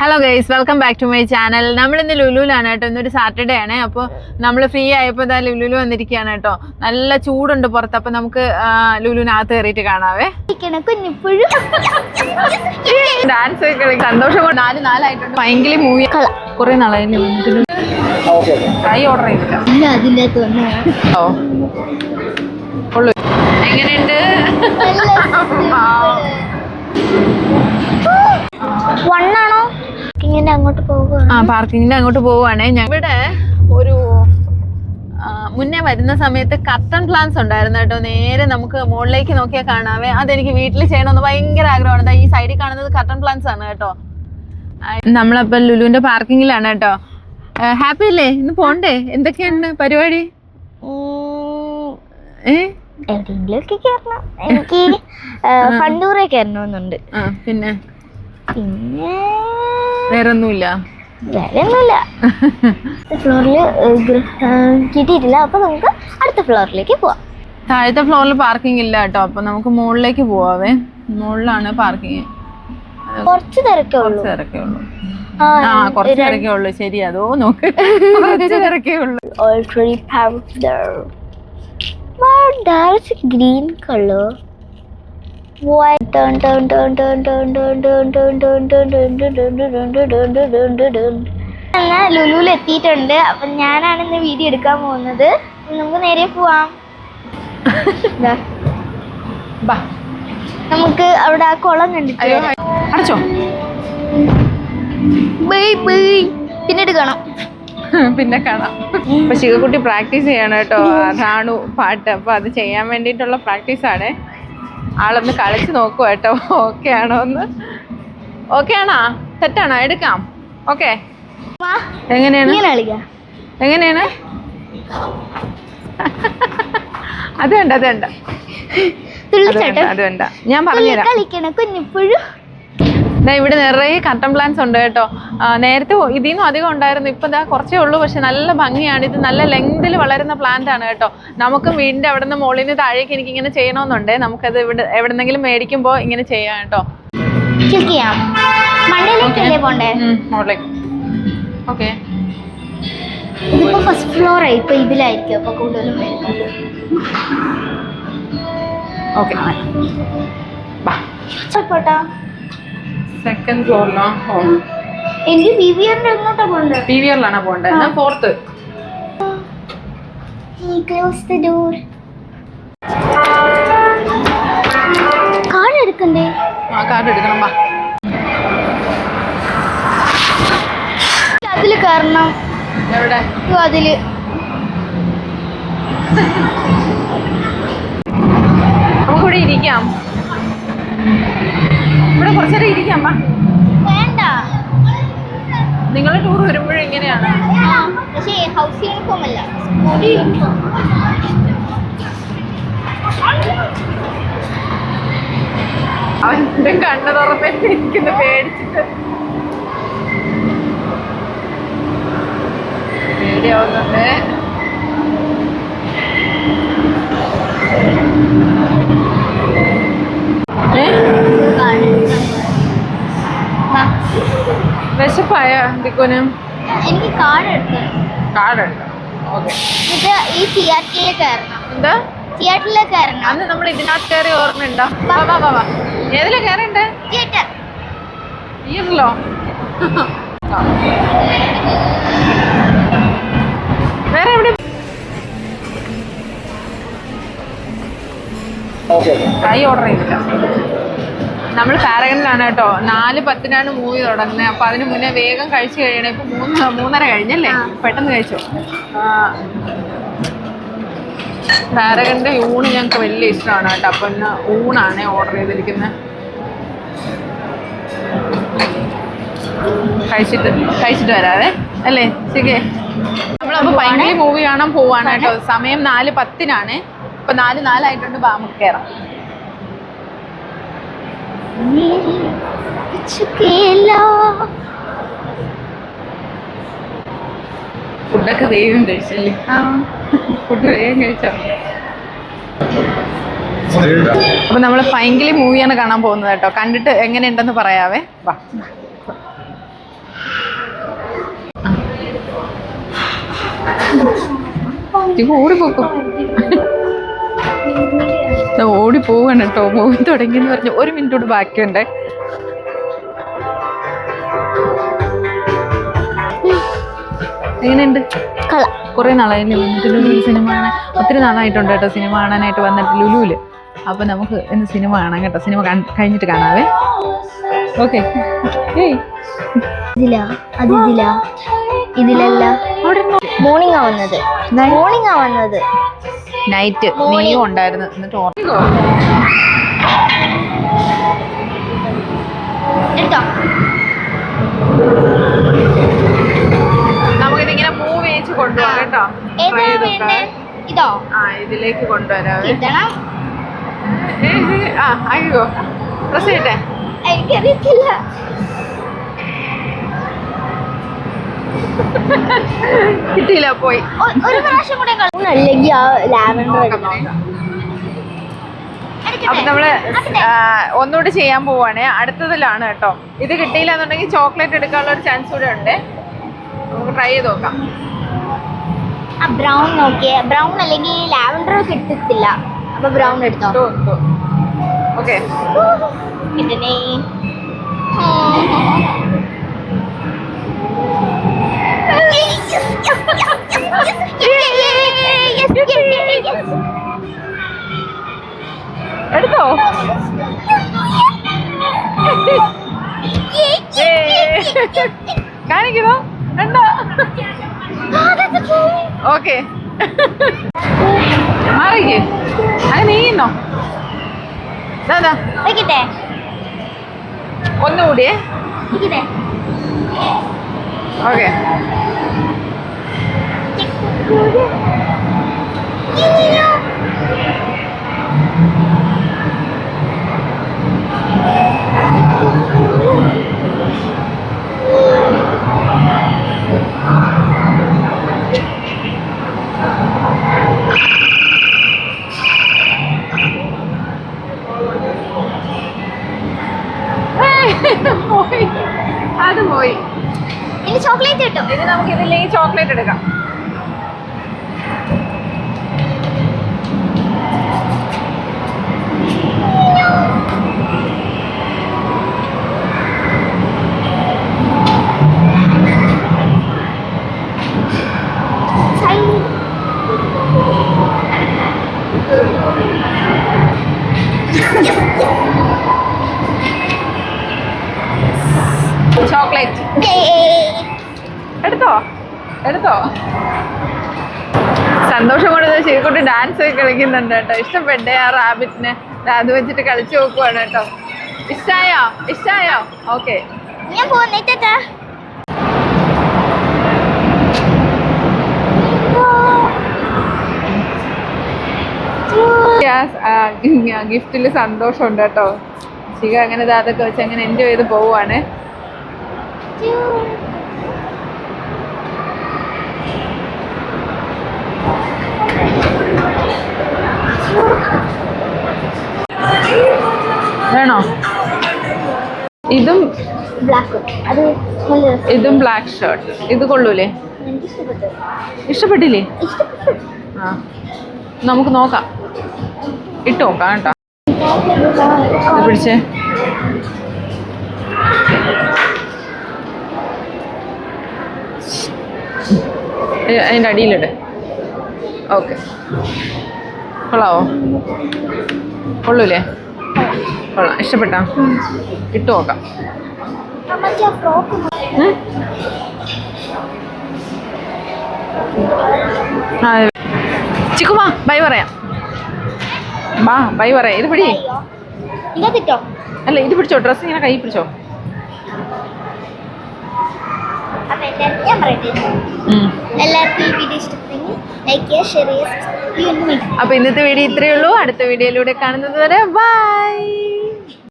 Hello guys welcome back to my channel നമ്മൾ ഇന്ന് ലുലുലാണ് കേട്ടോ ഇന്നൊരു സാറ്റർഡേ ആണ്. അപ്പോൾ നമ്മൾ ഫ്രീ ആയപ്പോൾ ഇതാ ലുലു വന്നിരിക്കുകയാണ് കേട്ടോ. നല്ല ചൂടുണ്ട് പുറത്ത്. അപ്പോൾ നമുക്ക് ലുലുവിനകത്ത് കയറിയിട്ട് കാണാവേ. ഡാൻസ് സന്തോഷം കൊണ്ട് നാല് നാലായിട്ടുണ്ട്. ഭയങ്കര മൂവി കുറെ നാളായില്ലേ കൈ ഓർഡർ ചെയ്തില്ല. ഓ. ഉള്ളു എങ്ങനെയുണ്ട്? വണ്ണാണോ ഇങ്ങനെ അങ്ങോട്ട് പോവുകയാണ്. ആ പാർക്കിങ്ങിന്റെ അങ്ങോട്ട് പോവുകയാണേ. ഇവിടെ ഒരു മുന്നേ വരുന്ന സമയത്ത് കർട്ടൺ പ്ലാന്റ്സ് ഉണ്ടായിരുന്നു കേട്ടോ. നേരെ നമുക്ക് മുകളിലേക്ക് നോക്കിയാൽ കാണാവേ. അതെനിക്ക് വീട്ടിൽ ചെയ്യണമെന്ന് ഭയങ്കര ആഗ്രഹമാണ്. ഈ സൈഡിൽ കാണുന്നത് കർട്ടൺ പ്ലാന്റ്സ് ആണ് കേട്ടോ. നമ്മളപ്പോൾ ലുലുവിന്റെ പാർക്കിങ്ങിലാണ് കേട്ടോ. ഹാപ്പി അല്ലേ? ഇന്ന് പോണ്ടേ? എന്തൊക്കെയാണ് പരിപാടി? ഏ? എവിടെയെങ്കിലുമൊക്കെ കയറണം എനിക്ക് ഫണ്ടൂറെ കയറണമെന്നുണ്ട് പിന്നെ? പിന്നെ വേറെ ഒന്നുമില്ല വേറെ ഒന്നുമില്ല ഫ്ലോറിൽ കിട്ടിയിട്ടില്ല. അപ്പൊ നമുക്ക് അടുത്ത ഫ്ലോറിലേക്ക് പോവാം. താഴത്തെ ഫ്ലോറിൽ പാർക്കിംഗ് ഇല്ല കേട്ടോ. അപ്പൊ നമുക്ക് മുകളിലേക്ക് പോവാവേ. മുകളിലാണ് പാർക്കിംഗ് കുറച്ച് തിരക്കേ ഉള്ളൂ. തിരക്കേ ഉള്ളൂ. ആ, കുറച്ച് തിരക്കേ ഉള്ളൂ. ശരി അതോ നോക്ക്. കുറച്ച് തിരക്കേ ഉള്ളൂ. Packed there. But there's a green color. Dun dun dun dun dun dun dun dun dun dun dun dun dun dun dun dun dun. എന്നാ ലുലുവിൽ എത്തിയിട്ടുണ്ട് അപ്പൊ ഞാനാണ് ഇന്ന് വീഡിയോ എടുക്കാൻ പോകുന്നത്. നമുക്ക് നേരെ പോവാം. നമുക്ക് അവിടെ ആ കുളം അയ്യോ കണ്ടിട്ട് അടച്ചോ. ബൈ ബൈ പിന്നീട് കാണാം. പിന്നെ കാണാം. അപ്പൊ ശിവകുട്ടി പ്രാക്ടീസ് ചെയ്യണം കേട്ടോ. അതാണു പാട്ട്. അപ്പൊ അത് ചെയ്യാൻ വേണ്ടിയിട്ടുള്ള പ്രാക്ടീസ് ആണ് ആളൊന്ന് കളിച്ചു നോക്കുക കേട്ടോ. ഓക്കെ ആണോ ഒന്ന് ഓക്കെ ആണോ? തെറ്റാണോ? എടുക്കാം. ഓക്കെ എങ്ങനെയാണ്? എങ്ങനെയാണ്? അതുണ്ട് അതുണ്ട് അതുണ്ട് ഞാൻ പറഞ്ഞുതരാം. ഇവിടെ നിറയെ കട്ടൻ പ്ലാന്റ്സ് ഉണ്ട് കേട്ടോ. നേരത്തെ ഇതിൽ നിന്നും അധികം ഉണ്ടായിരുന്നു. ഇപ്പം ദാ കുറച്ചേ ഉള്ളൂ പക്ഷെ നല്ല ഭംഗിയാണ്. ഇത് നല്ല ലെങ്തിൽ വളരുന്ന പ്ലാന്റ് ആണ് കേട്ടോ. നമുക്കും വീടിന്റെ അവിടെ നിന്ന് മുകളിൽ നിന്ന് താഴേക്ക് എനിക്ക് ഇങ്ങനെ ചെയ്യണമെന്നുണ്ട്. നമുക്കത് ഇവിടെ എവിടെന്നെങ്കിലും മേടിക്കുമ്പോൾ ഇങ്ങനെ ചെയ്യാം കേട്ടോ. ഓക്കെ ഇതിപ്പോ ഫസ്റ്റ് ഫ്ലോർ ആയി ഇപ്പൊ ഇതിലായിരിക്കും. അപ്പൊ കൂടുതലും ഓക്കെ സെക്കൻഡ് ഫ്ലോറിലാണ് ഹോൾ എനിക്ക് പി വി ആറിന്റെ എങ്ങോട്ടാ പോണ്ടത് പി വി ആറിലാണ് പോണ്ടത് എന്നാ ഫോർത്ത് ആ അതിൽ കാരണം അതിൽ. നമുക്കിവിടെ ഇരിക്കാം. ഇവിടെ കുറച്ചേരം ഇരിക്കാം വേണ്ട. നിങ്ങൾ ടൂർ വരുമ്പോഴും ഇങ്ങനെയാണ്. പക്ഷേ ഹൗസ് യൂണിഫോം അല്ല സ്കൂൾ യൂണിഫോം അവന്റെ കണ്ണ് തുറന്നിട്ട് ഇരിക്കുന്നു പേടിച്ചിട്ട്. പേടിയാവുന്നുണ്ട്. ദിക്കുനും എനിക്ക് കാർഡ് എടുക്കണം കാർഡുണ്ട്. ഓക്കെ. ഇത് ഈ തിയേറ്ററിൽ കയറണം എന്താ? തിയേറ്ററിൽ കയറണം അന്ന് നമ്മൾ ഇതിനകത്ത് കയറി ഓർമ്മയുണ്ടോ? വാ വാ വാ ഏതിലാ കയറണ്ടേ തിയേറ്റർ. ഈറിലോ വേറെ എവിടെ? കൈ ഓർഡർ ചെയ്തില്ല. നമ്മൾ പാരഗണിലാണ് കേട്ടോ. നാല് പത്തിനാണ് മൂവി തുടങ്ങുന്നത് അപ്പൊ അതിന് മുന്നേ വേഗം കഴിച്ചു കഴിയണേ. ഇപ്പൊ മൂന്ന് മൂന്നര കഴിഞ്ഞല്ലേ? പെട്ടെന്ന് കഴിച്ചോ? പാരഗണിന്റെ ഊണ് ഞങ്ങൾക്ക് വലിയ ഇഷ്ടമാണ് കേട്ടോ. അപ്പൊ ഇന്ന് ഊണാണ് ഓർഡർ ചെയ്തിരിക്കുന്നത് കഴിച്ചിട്ട് കഴിച്ചിട്ട് വരാവേ. അല്ലേ? ശരി നമ്മളപ്പോ ഭയങ്കര മൂവി കാണാൻ പോവാണ് കേട്ടോ. സമയം നാല് പത്തിനാണ്. ഇപ്പൊ നാല് നാലായിട്ടുണ്ട്. നമുക്ക് കയറാം ഫുഡൊക്കെ വേഗം കഴിച്ചല്ലേ? ഫുഡ് വേഗം കഴിച്ചോ? അപ്പൊ നമ്മൾ പൈങ്കിളി മൂവിയാണ് കാണാൻ പോകുന്നത് കേട്ടോ. കണ്ടിട്ട് എങ്ങനെയുണ്ടെന്ന് പറയാവേ. വാ. ഓടിപ്പോക്കും. ഓടി പോവാണ് കേട്ടോ. മൂവി തുടങ്ങി എന്ന് പറഞ്ഞു ഒരു മിനിറ്റ് കൂടി ബാക്കിയുണ്ട്. എങ്ങനെയുണ്ട്? കള കുറെ നാളായില്ലേ വന്നിട്ട് ലുലുവിൽ സിനിമ കാണാൻ ഒത്തിരി നാളായിട്ടുണ്ട് കേട്ടോ സിനിമ കാണാനായിട്ട് വന്നിട്ട് ലുലുവിൽ അപ്പൊ നമുക്ക് ഇന്ന് സിനിമ കാണാം കേട്ടോ. സിനിമ കഴിഞ്ഞിട്ട് കാണാവേ. ഓക്കെ. ഇതിലല്ല. മോർണിംഗ് ആവുന്നത് വന്നത്. മോർണിംഗ് ആവുന്നത് വന്നത്. നൈറ്റ് നീയും ഉണ്ടായിരുന്നു. എന്നിട്ട് നമുക്കിതിങ്ങനെ മൂവ് ചെയ്ത് കൊണ്ടുപോകാം കേട്ടോ. ഇതോ? ആ ഇതിലേക്ക് കൊണ്ടുവരാം ആ അയ്യോ പ്രസ് ചെയ്യട്ടെ എനിക്കറിയത്തില്ല. കിട്ടിയില്ല പോയി. ഒരു പ്രാവശ്യം കൂടെ അല്ലെങ്കിൽ ആ ലാവൻഡർ. അപ്പൊ നമ്മൾ ഒന്നുകൂടി ചെയ്യാൻ പോവാണ്. അടുത്തതിലാണ് കേട്ടോ. ഇത് കിട്ടിയില്ല എന്നുണ്ടെങ്കിൽ ചോക്ലേറ്റ് എടുക്കാനുള്ള ഒരു ചാൻസ് കൂടെ ഉണ്ട്. നമുക്ക് ട്രൈ ചെയ്ത് നോക്കാം. ആ ബ്രൗൺ നോക്കിയേ. ബ്രൗൺ അല്ലെങ്കിൽ ലാവൻഡർ കിട്ടത്തില്ല. അപ്പൊ ബ്രൗൺ എടുത്തോ? ഓക്കെ. കിട്ടണേ എടുത്തോ? കാണിക്കണോ കണ്ടോ ഓക്കെ. മാറിക്കേ. അത് നീന്നോ ദാ വെക്കട്ടെ ഒന്നുകൂടിയേ. ഓക്കെ. പോയി. അത് പോയി. ഇനി ചോക്ലേറ്റ് കിട്ടും. ഇനി നമുക്ക് ഇതിലേക്ക് ചോക്ലേറ്റ് എടുക്കാം. ചോക്ലേറ്റ് എടുത്തോ? എടുത്തോ? സന്തോഷം കൊണ്ട് ശരിക്കും ഡാൻസ് ഒക്കെ കളിക്കുന്നുണ്ട് കേട്ടോ. ഇഷ്ടപ്പെട്ടേ ആ റാബിറ്റിനെ. അത് വെച്ചിട്ട് കളിച്ചു നോക്കുവാണ് കേട്ടോ. ഇഷ്ടായോ? ഇഷ്ടായോ? ഓക്കെ ഞാൻ പോകുന്നേ ചേട്ടാ ഗിഫ്റ്റിൽ സന്തോഷമുണ്ട് കേട്ടോ. ശിഖ അങ്ങനെ അതൊക്കെ വെച്ച് അങ്ങനെ എൻജോയ് ചെയ്ത് പോവുകയാണ് വേണോ? ഇതും ഇതും ബ്ലാക്ക് ഷർട്ട് ഇത് കൊള്ളൂലേ? ഇഷ്ടപ്പെട്ടില്ലേ? ആ. നമുക്ക് നോക്കാം. ഇട്ട് ഇത് പിടിച്ചേ. ഏ, അതിന്റെ അടിയിലിട്ട് ഓക്കെ. കൊള്ളാവോ? കൊള്ളൂലേ? കൊള്ളാം. ഇഷ്ടപ്പെട്ടാ? ഇട്ട് നോക്കാം? ചിക്കുമാ ബൈ പറയാം. ബാ ബൈ പറയാ. ഇത് പിടി. അല്ല ഇത് പിടിച്ചോ ഡ്രസ് ഇങ്ങനെ കൈ പിടിച്ചോ. അപ്പൊ ഇന്നത്തെ വീഡിയോ ഇത്രയേ ഉള്ളൂ. അടുത്ത വീഡിയോയിലൂടെ കാണുന്നത് വരെ ബൈ